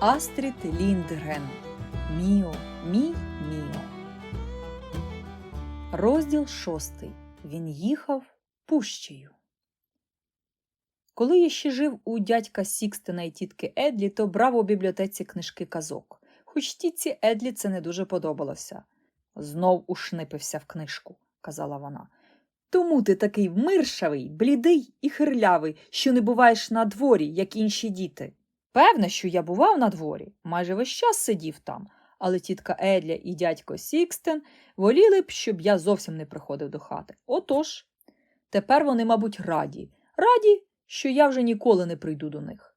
Астрід Ліндгрен. Міо, мій Міо. Розділ шостий. Він їхав пущею. Коли я ще жив у дядька Сікстена і тітки Едлі, то брав у бібліотеці книжки казок. Хоч тітці Едлі це не дуже подобалося. Знов ушнипився в книжку, казала вона. Тому ти такий миршавий, блідий і хирлявий, що не буваєш на дворі, як інші діти. Певне, що я бував на дворі, майже весь час сидів там, але тітка Едля і дядько Сікстен воліли б, щоб я зовсім не приходив до хати. Отож, тепер вони, мабуть, раді, раді, що я вже ніколи не прийду до них.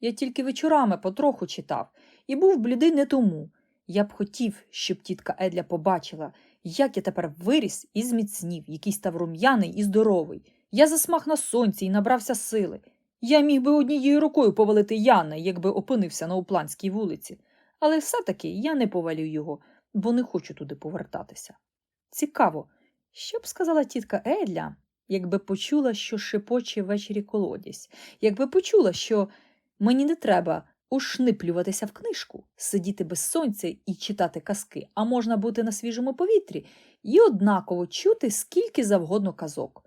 Я тільки вечорами потроху читав і був блідий не тому. Я б хотів, щоб тітка Едля побачила, як я тепер виріс і зміцнів, який став рум'яний і здоровий. Я засмах на сонці і набрався сили. Я міг би однією рукою повалити Яна, якби опинився на Упланській вулиці, але все-таки я не повалю його, бо не хочу туди повертатися. Цікаво, що б сказала тітка Едля, якби почула, що шепоче ввечері колодязь, якби почула, що мені не треба ушниплюватися в книжку, сидіти без сонця і читати казки, а можна бути на свіжому повітрі і однаково чути скільки завгодно казок.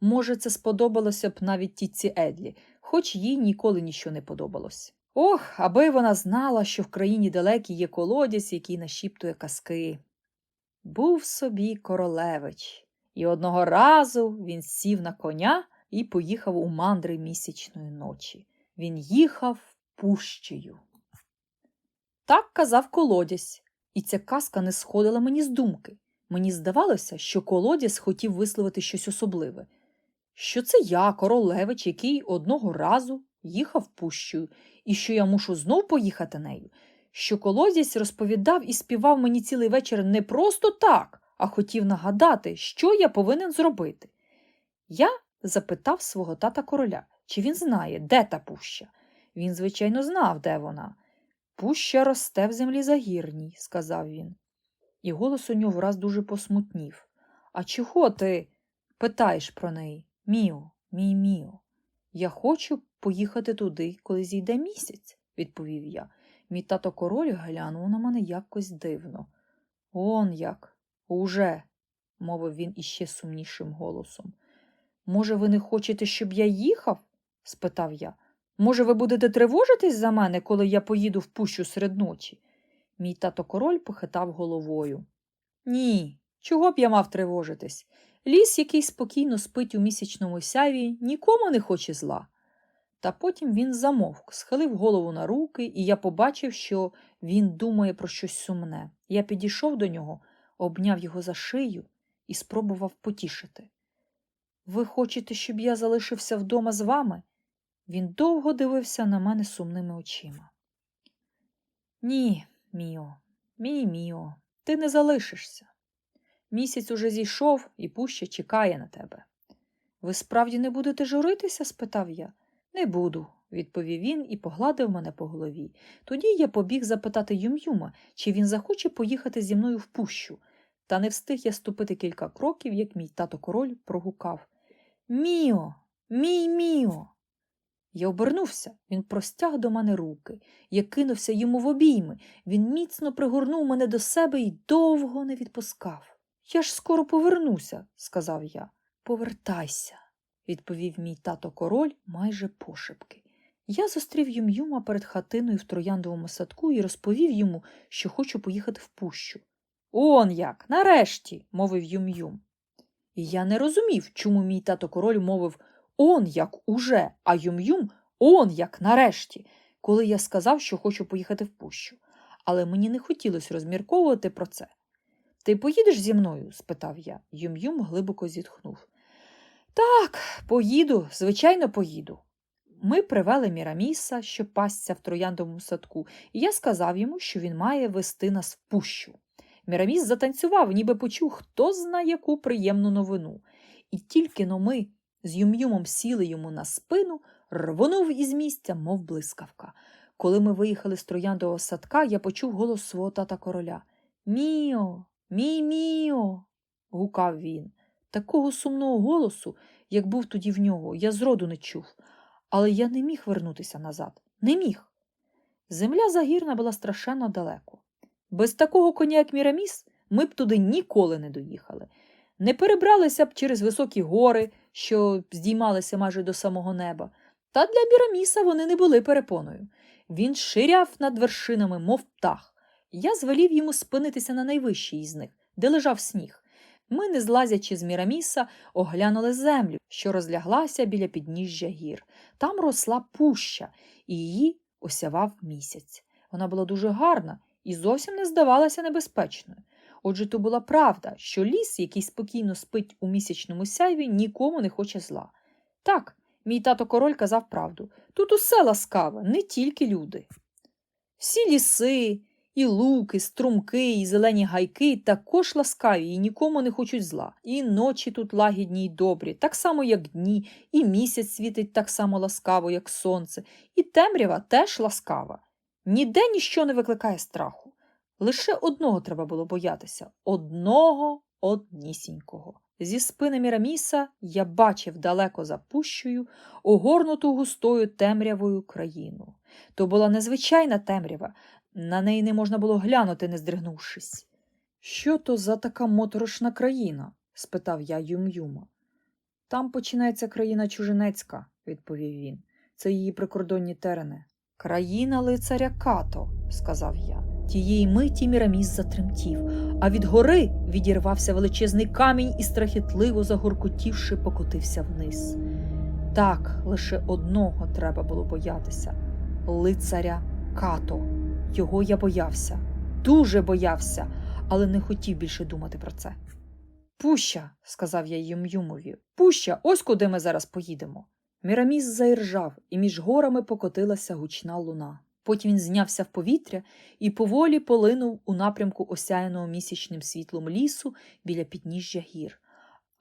Може, це сподобалося б навіть тітці Едлі, хоч їй ніколи нічого не подобалось. Ох, аби вона знала, що в країні далекій є колодязь, який нашіптує казки. Був собі королевич, і одного разу він сів на коня і поїхав у мандри місячної ночі. Він їхав пущею. Так казав колодязь, і ця казка не сходила мені з думки. Мені здавалося, що колодязь хотів висловити щось особливе, що це я, королевич, який одного разу їхав пущею, і що я мушу знов поїхати нею, що колодязь розповідав і співав мені цілий вечір не просто так, а хотів нагадати, що я повинен зробити. Я запитав свого тата короля, чи він знає, де та пуща. Він, звичайно, знав, де вона. Пуща росте в землі загірній, сказав він. І голос у нього враз дуже посмутнів. А чого ти питаєш про неї? Міо, мій міо. Я хочу поїхати туди, коли зійде місяць, відповів я. Мій тато король глянув на мене якось дивно. Он як, уже, мовив він іще сумнішим голосом. Може, ви не хочете, щоб я їхав? спитав я. Може, ви будете тривожитись за мене, коли я поїду в пущу серед ночі? Мій тато король похитав головою. Ні, чого б я мав тривожитись? Ліс, який спокійно спить у місячному сяві, нікому не хоче зла. Та потім він замовк, схилив голову на руки, і я побачив, що він думає про щось сумне. Я підійшов до нього, обняв його за шию і спробував потішити. Ви хочете, щоб я залишився вдома з вами? Він довго дивився на мене сумними очима. Ні, Міо, мій Міо, ти не залишишся. Місяць уже зійшов і пуща чекає на тебе. Ви справді не будете журитися? спитав я. Не буду, відповів він і погладив мене по голові. Тоді я побіг запитати Юм-Юма, чи він захоче поїхати зі мною в пущу. Та не встиг я ступити кілька кроків, як мій тато король прогукав Міо, мій Міо. Я обернувся, він простяг до мене руки. Я кинувся йому в обійми. Він міцно пригорнув мене до себе і довго не відпускав. Я ж скоро повернуся, сказав я. Повертайся, відповів мій тато король майже пошепки. Я зустрів Юм-Юма перед хатиною в трояндовому садку і розповів йому, що хочу поїхати в пущу. Он як, нарешті, мовив Юм-Юм. І я не розумів, чому мій тато король мовив он як уже, а Юм-Юм он як нарешті, коли я сказав, що хочу поїхати в пущу. Але мені не хотілося розмірковувати про це. Ти поїдеш зі мною? спитав я. Юм-Юм глибоко зітхнув. Так, поїду, звичайно, поїду. Ми привели Міраміса, що пасться в трояндовому садку, і я сказав йому, що він має вести нас в пущу. Міраміс затанцював, ніби почув, хто знає яку приємну новину. І тільки но ми з Юм-Юмом сіли йому на спину, рвонув із місця, мов блискавка. Коли ми виїхали з трояндового садка, я почув голос свого тата короля. Міо, мій міо. гукав він. Такого сумного голосу, як був тоді в нього, я зроду не чув, але я не міг вернутися назад. Не міг. Земля загірна була страшенно далеко. Без такого коня, як Міраміс, ми б туди ніколи не доїхали. Не перебралися б через високі гори, що здіймалися майже до самого неба. Та для Міраміса вони не були перепоною. Він ширяв над вершинами, мов птах. Я звелів йому спинитися на найвищій із них, де лежав сніг. Ми, не злазячи з Міраміса, оглянули землю, що розляглася біля підніжжя гір. Там росла пуща, і її осявав місяць. Вона була дуже гарна і зовсім не здавалася небезпечною. Отже, то була правда, що ліс, який спокійно спить у місячному сяйві, нікому не хоче зла. Так, мій тато король казав правду. Тут усе ласкаве, не тільки люди. Всі ліси, і луки, струмки, і зелені гайки також ласкаві і нікому не хочуть зла. І ночі тут лагідні й добрі, так само, як дні, і місяць світить так само ласкаво, як сонце, і темрява теж ласкава. Ніде ніщо не викликає страху. Лише одного треба було боятися одного однісінького. Зі спини Міраміса я бачив далеко за пущею огорнуту густою темрявою країну. То була незвичайна темрява, на неї не можна було глянути, не здригнувшись. Що то за така моторошна країна? спитав я Юм-Юма. Там починається країна чужинецька, відповів він. Це її прикордонні терени. Країна лицаря Като, сказав я. Тієї миті Міраміс затремтів, а від гори відірвався величезний камінь і страхітливо загоркотівши, покотився вниз. Так, лише одного треба було боятися лицаря Като. Його я боявся, дуже боявся, але не хотів більше думати про це. Пуща, сказав я Юм-Юмові, пуща, ось куди ми зараз поїдемо. Міраміс заіржав, і між горами покотилася гучна луна. Потім він знявся в повітря і поволі полинув у напрямку осяяного місячним світлом лісу біля підніжжя гір.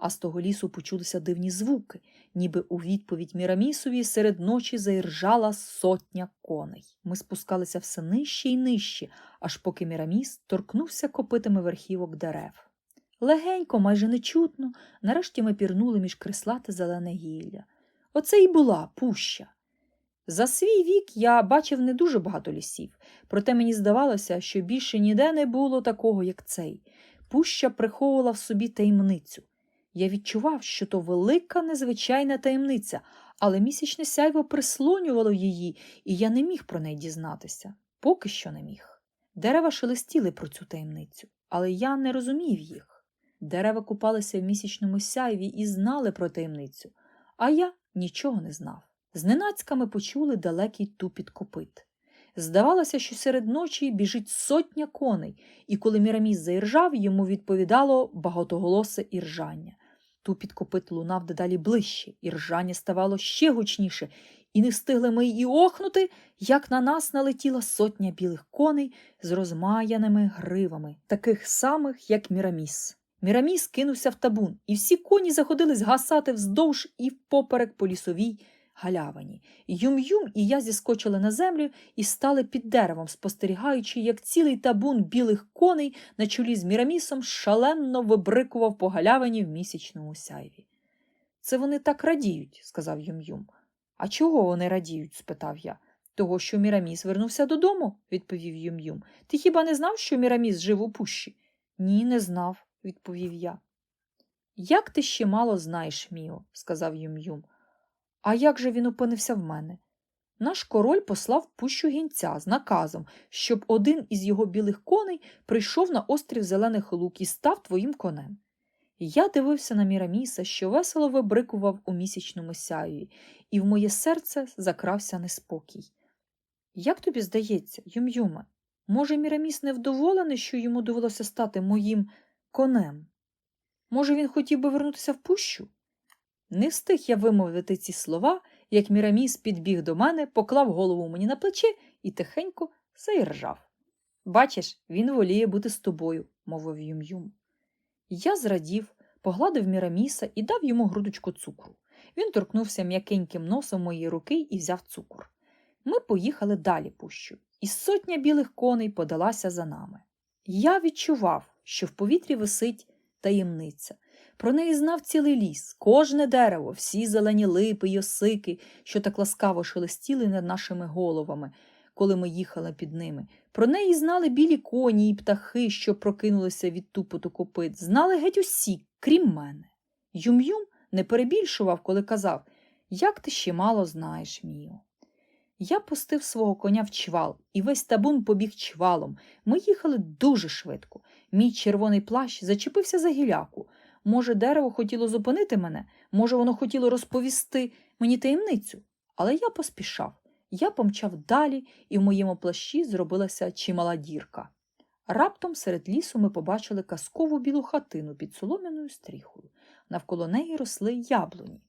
А з того лісу почулися дивні звуки, ніби у відповідь Мірамісові серед ночі заіржала сотня коней. Ми спускалися все нижче і нижче, аж поки Міраміс торкнувся копитами верхівок дерев. Легенько, майже нечутно, нарешті ми пірнули між крислате зелене гілля. Оце й була пуща. За свій вік я бачив не дуже багато лісів, проте мені здавалося, що більше ніде не було такого, як цей. Пуща приховувала в собі таємницю. Я відчував, що то велика незвичайна таємниця, але місячне сяйво прислонювало її, і я не міг про неї дізнатися. Поки що не міг. Дерева шелестіли про цю таємницю, але я не розумів їх. Дерева купалися в місячному сяйві і знали про таємницю, а я нічого не знав. Зненацька ми почули далекий тупіт копит. Здавалося, що серед ночі біжить сотня коней, і коли Міраміс заіржав, йому відповідало багатоголосе іржання. Тупіт копит лунав дедалі ближче, і ржання ставало ще гучніше, і не встигли ми і охнути, як на нас налетіла сотня білих коней з розмаяними гривами, таких самих, як Міраміс. Міраміс кинувся в табун, і всі коні заходились гасати вздовж і впоперек по лісовій галявині. Юм-Юм і я зіскочили на землю і стали під деревом, спостерігаючи, як цілий табун білих коней на чолі з Мірамісом шалено вибрикував по галявині в місячному сяйві. Це вони так радіють, сказав Юм-Юм. А чого вони радіють? спитав я. Того, що Міраміс вернувся додому, відповів Юм-Юм. Ти хіба не знав, що Міраміс жив у пущі? Ні, не знав, відповів я. Як ти ще мало знаєш, Міо, сказав Юм-Юм. А як же він опинився в мене? Наш король послав пущу гінця з наказом, щоб один із його білих коней прийшов на острів Зелених Лук і став твоїм конем. Я дивився на Міраміса, що весело вибрикував у місячному сяєві, і в моє серце закрався неспокій. Як тобі здається, Юм-Юме, може, Міраміс невдоволений, що йому довелося стати моїм конем? Може, він хотів би вернутися в пущу? Не встиг я вимовити ці слова, як Міраміс підбіг до мене, поклав голову мені на плече і тихенько заіржав. Бачиш, він воліє бути з тобою, мовив Юм-Юм. Я зрадів, погладив Міраміса і дав йому грудочку цукру. Він торкнувся м'якеньким носом моєї руки і взяв цукор. Ми поїхали далі пущу, і сотня білих коней подалася за нами. Я відчував, що в повітрі висить таємниця. Про неї знав цілий ліс, кожне дерево, всі зелені липи й осики, що так ласкаво шелестіли над нашими головами. коли ми їхали під ними. Про неї знали білі коні і птахи, що прокинулися від тупоту копит. Знали геть усі, крім мене. Юм-Юм не перебільшував, коли казав Як ти ще мало знаєш, Міо. Я пустив свого коня в чвал, і весь табун побіг чвалом. Ми їхали дуже швидко. Мій червоний плащ зачепився за гіляку. Може, дерево хотіло зупинити мене, може, воно хотіло розповісти мені таємницю. Але я поспішав. Я помчав далі, і в моєму плащі зробилася чимала дірка. Раптом серед лісу ми побачили казкову білу хатину під солом'яною стріхою. Навколо неї росли яблуні.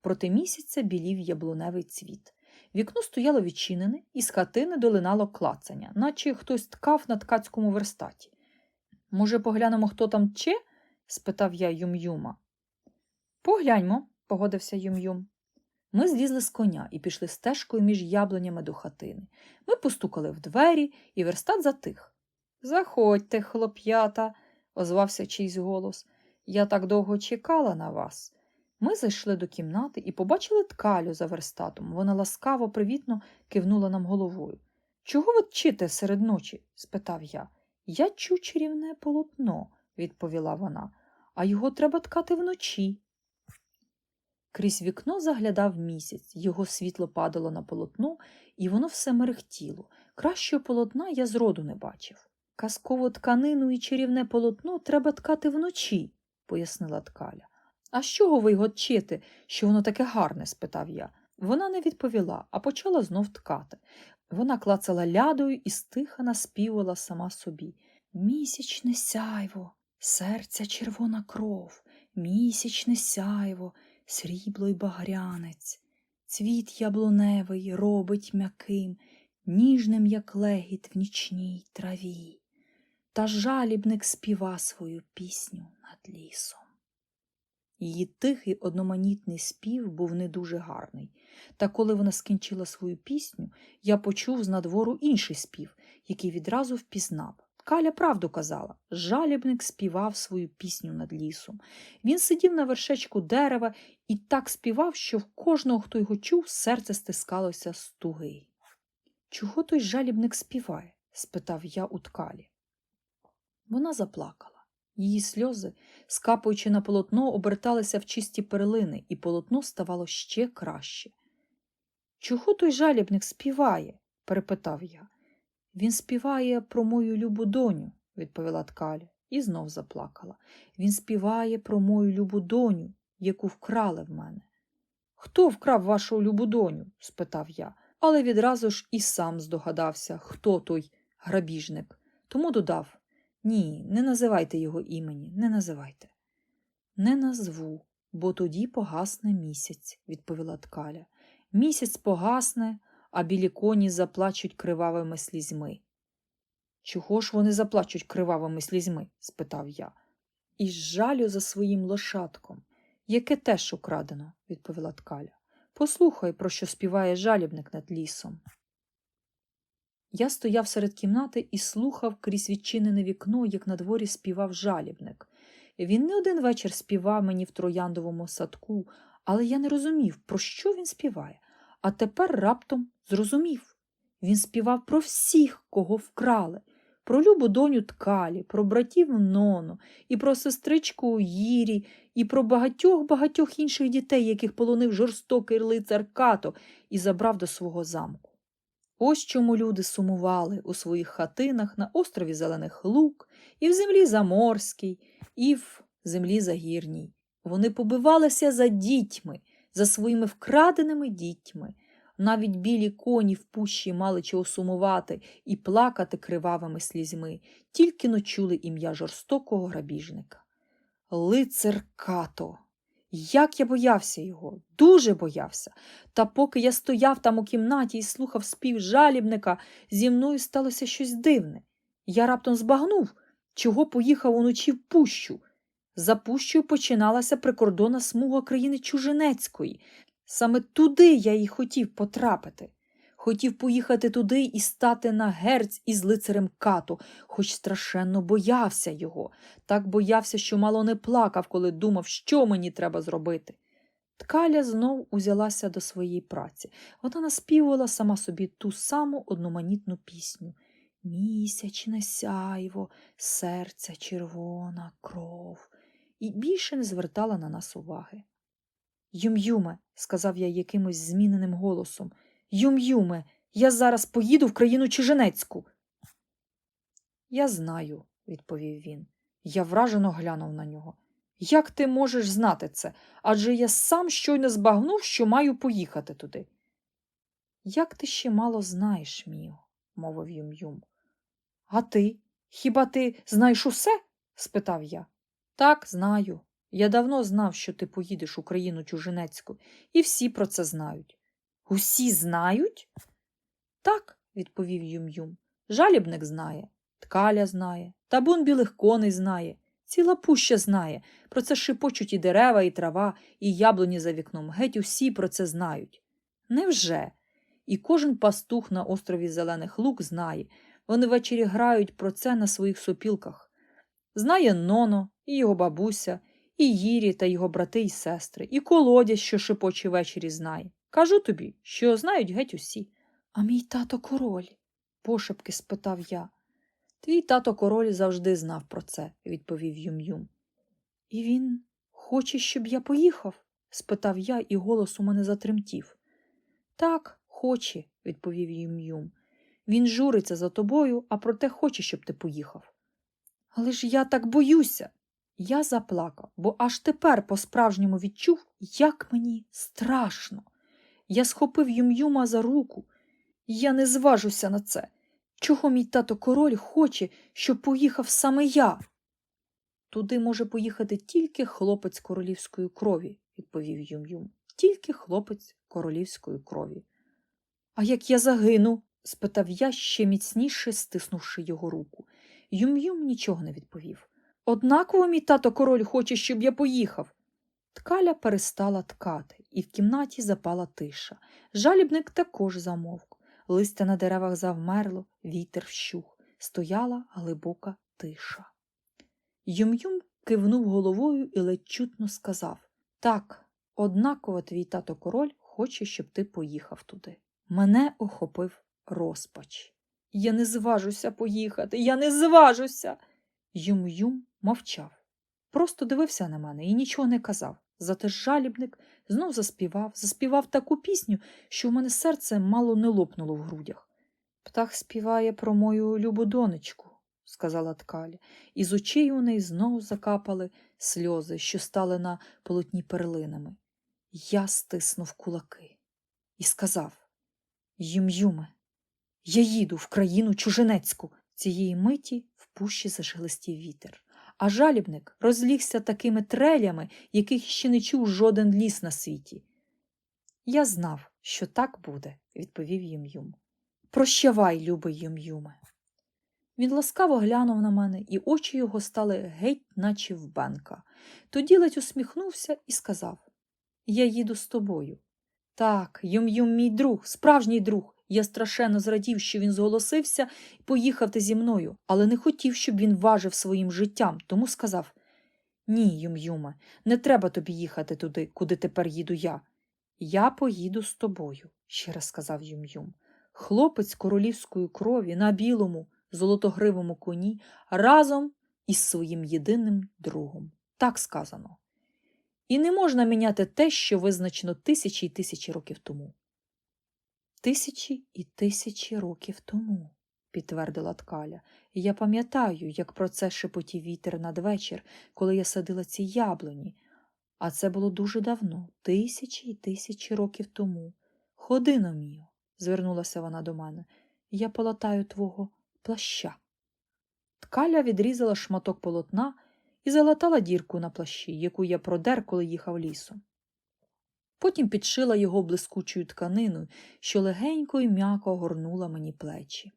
Проти місяця білів яблуневий цвіт. Вікно стояло відчинене, і з хатини долинало клацання, наче хтось ткав на ткацькому верстаті. Може, поглянемо, хто там тче? Спитав я Юм-Юма. Погляньмо, погодився Юм-Юм. Ми злізли з коня і пішли стежкою між яблунями до хатини. Ми постукали в двері, і верстат затих. Заходьте, хлоп'ята, озвався чийсь голос. Я так довго чекала на вас. Ми зайшли до кімнати і побачили ткалю за верстатом. Вона ласкаво, привітно кивнула нам головою. Чого ви тчите серед ночі? спитав я. Я чу чарівне полотно, відповіла вона, а його треба ткати вночі. Крізь вікно заглядав місяць, його світло падало на полотно, і воно все мерехтіло. Кращого полотна я зроду не бачив. Казкову тканину і чарівне полотно треба ткати вночі, пояснила ткаля. А з чого ви його тчите, що воно таке гарне? спитав я. Вона не відповіла, а почала знов ткати. Вона клацала лядою і стиха наспівала сама собі. Місячне сяйво, серця червона кров, місячне сяйво, срібло й багрянець. Цвіт яблуневий робить м'яким, ніжним, як легіт в нічній траві. Та жалібник співа свою пісню над лісом. Її тихий одноманітний спів був не дуже гарний. Та коли вона скінчила свою пісню, я почув з надвору інший спів, який відразу впізнав. Каля правду казала, жалібник співав свою пісню над лісом. Він сидів на вершечку дерева і так співав, що в кожного, хто його чув, серце стискалося з туги. Чого той жалібник співає? спитав я у ткалі. Вона заплакала. Її сльози, скапуючи на полотно, оберталися в чисті перлини, і полотно ставало ще краще. Чого той жалібник співає? перепитав я. Він співає про мою любу доню, відповіла ткаля, і знов заплакала. Він співає про мою любу доню, яку вкрали в мене. Хто вкрав вашу любу доню? спитав я, але відразу ж і сам здогадався, хто той грабіжник. Тому додав ні, не називайте його імені, не називайте. Не назву, бо тоді погасне місяць, відповіла ткаля. Місяць погасне, а білі коні заплачуть кривавими слізьми. Чого ж вони заплачуть кривавими слізьми? спитав я. Із жалю за своїм лошадком, яке теж украдено, відповіла ткаля. Послухай, про що співає жалібник над лісом. Я стояв серед кімнати і слухав крізь відчинене вікно, як на дворі співав жалібник. Він не один вечір співав мені в трояндовому садку, але я не розумів, про що він співає. А тепер раптом зрозумів. Він співав про всіх, кого вкрали, про любу доню ткалі, про братів Нону, і про сестричку Їрі, і про багатьох-багатьох інших дітей, яких полонив жорстокий лицар Като і забрав до свого замку. Ось чому люди сумували у своїх хатинах на острові Зелених Лук, і в землі Заморській, і в землі Загірній. Вони побивалися за дітьми, за своїми вкраденими дітьми. Навіть білі коні в пущі мали чого сумувати і плакати кривавими слізьми, тільки но чули ім'я жорстокого грабіжника. Лицар Като. Як я боявся його, дуже боявся. Та поки я стояв там у кімнаті і слухав спів жалібника, зі мною сталося щось дивне. Я раптом збагнув, чого поїхав уночі в пущу. За пущею починалася прикордонна смуга країни Чужинецької. Саме туди я й хотів потрапити. Хотів поїхати туди і стати на герць із лицарем Като, хоч страшенно боявся його. Так боявся, що мало не плакав, коли думав, що мені треба зробити. Ткаля знов узялася до своєї праці. Вона наспівувала сама собі ту саму одноманітну пісню. Місячне сяйво, серця червона, кров. І більше не звертала на нас уваги. Юм-юме, сказав я якимось зміненим голосом. Юм-юме, я зараз поїду в країну Чиженецьку. Я знаю, відповів він. Я вражено глянув на нього. Як ти можеш знати це? Адже я сам щойно збагнув, що маю поїхати туди. Як ти ще мало знаєш, Міо, мовив Юм-Юм. А ти? Хіба ти знаєш усе? спитав я. Так, знаю. Я давно знав, що ти поїдеш у країну чужинецьку, і всі про це знають. Усі знають? Так, відповів Юм-Юм. Жалібник знає, ткаля знає, табун білих коней знає, ціла пуща знає. Про це шипочуть і дерева, і трава, і яблуні за вікном. Геть усі про це знають. Невже? І кожен пастух на острові Зелених Лук знає. Вони ввечері грають про це на своїх сопілках. Знає Ноно, і його бабуся, і Їрі та його брати й сестри, і колодязь, що шепоче ввечері знає. Кажу тобі, що знають геть усі. А мій тато король? пошепки спитав я. Твій тато король завжди знав про це, відповів Юм-Юм. І він хоче, щоб я поїхав? спитав я, і голос у мене затремтів. Так, хоче, відповів Юм-Юм. Він журиться за тобою, а проте хоче, щоб ти поїхав. Але ж я так боюся. Я заплакав, бо аж тепер по-справжньому відчув, як мені страшно. Я схопив Юм-Юма за руку. Я не зважуся на це. Чого мій тато король хоче, щоб поїхав саме я? Туди може поїхати тільки хлопець королівської крові, відповів Юм-Юм. Тільки хлопець королівської крові. А як я загину? спитав я, ще міцніше стиснувши його руку. Юм-Юм нічого не відповів. Однаково мій тато король хоче, щоб я поїхав. Ткаля перестала ткати, і в кімнаті запала тиша. Жалібник також замовк. Листя на деревах завмерло, вітер вщух. Стояла глибока тиша. Юм-Юм кивнув головою і ледь чутно сказав Так, однаково твій тато король хоче, щоб ти поїхав туди. Мене охопив розпач. Я не зважуся поїхати, я не зважуся. Юм-Юм мовчав. Просто дивився на мене і нічого не казав. Зате жалібник знов заспівав, заспівав таку пісню, що в мене серце мало не лопнуло в грудях. Птах співає про мою любу донечку, сказала ткаля, і з очей у неї знову закапали сльози, що стали на полотні перлинами. Я стиснув кулаки і сказав Юм-Юме, я їду в країну чужинецьку. Цієї миті в пущі зашелестів вітер. А жалібник розлігся такими трелями, яких ще не чув жоден ліс на світі. Я знав, що так буде, відповів Юм-Юм. Прощавай, любий Юм-Юме. Він ласкаво глянув на мене, і очі його стали геть, наче в банка. Тоді ледь усміхнувся і сказав Я їду з тобою. Так, Юм-Юм мій друг, справжній друг. Я страшенно зрадів, що він зголосився і поїхав ти зі мною, але не хотів, щоб він важив своїм життям, тому сказав Ні, Юм-Юме, не треба тобі їхати туди, куди тепер їду я. Я поїду з тобою, ще раз сказав Юм-Юм. Хлопець королівської крові на білому, золотогривому коні разом із своїм єдиним другом. Так сказано. І не можна міняти те, що визначено тисячі й тисячі років тому. Тисячі і тисячі років тому, підтвердила ткаля, я пам'ятаю, як про це шепотів вітер надвечір, коли я садила ці яблуні. А це було дуже давно, тисячі і тисячі років тому. Ходи на мію, звернулася вона до мене, я полатаю твого плаща. Ткаля відрізала шматок полотна і залатала дірку на плащі, яку я продер, коли їхав лісом. Потім підшила його блискучою тканиною, що легенько і м'яко горнула мені плечі.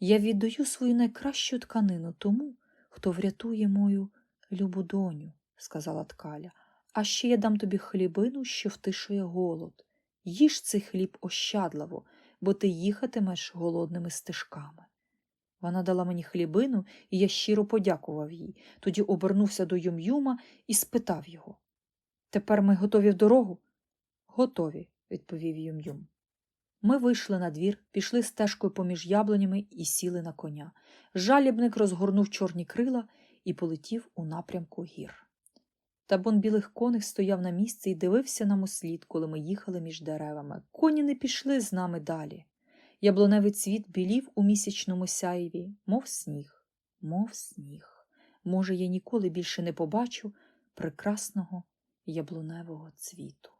Я віддаю свою найкращу тканину тому, хто врятує мою любу доню, сказала ткаля, а ще я дам тобі хлібину, що втишує голод. Їж цей хліб ощадливо, бо ти їхатимеш голодними стежками. Вона дала мені хлібину, і я щиро подякував їй, тоді обернувся до Юм-Юма і спитав його Тепер ми готові в дорогу? Готові, відповів Юм-Юм. Ми вийшли на двір, пішли стежкою поміж яблунями і сіли на коня. Жалібник розгорнув чорні крила і полетів у напрямку гір. Табун білих коней стояв на місці і дивився нам услід, коли ми їхали між деревами. Коні не пішли з нами далі. Яблуневий цвіт білів у місячному сяєві, мов сніг, мов сніг. Може, я ніколи більше не побачу прекрасного яблуневого цвіту.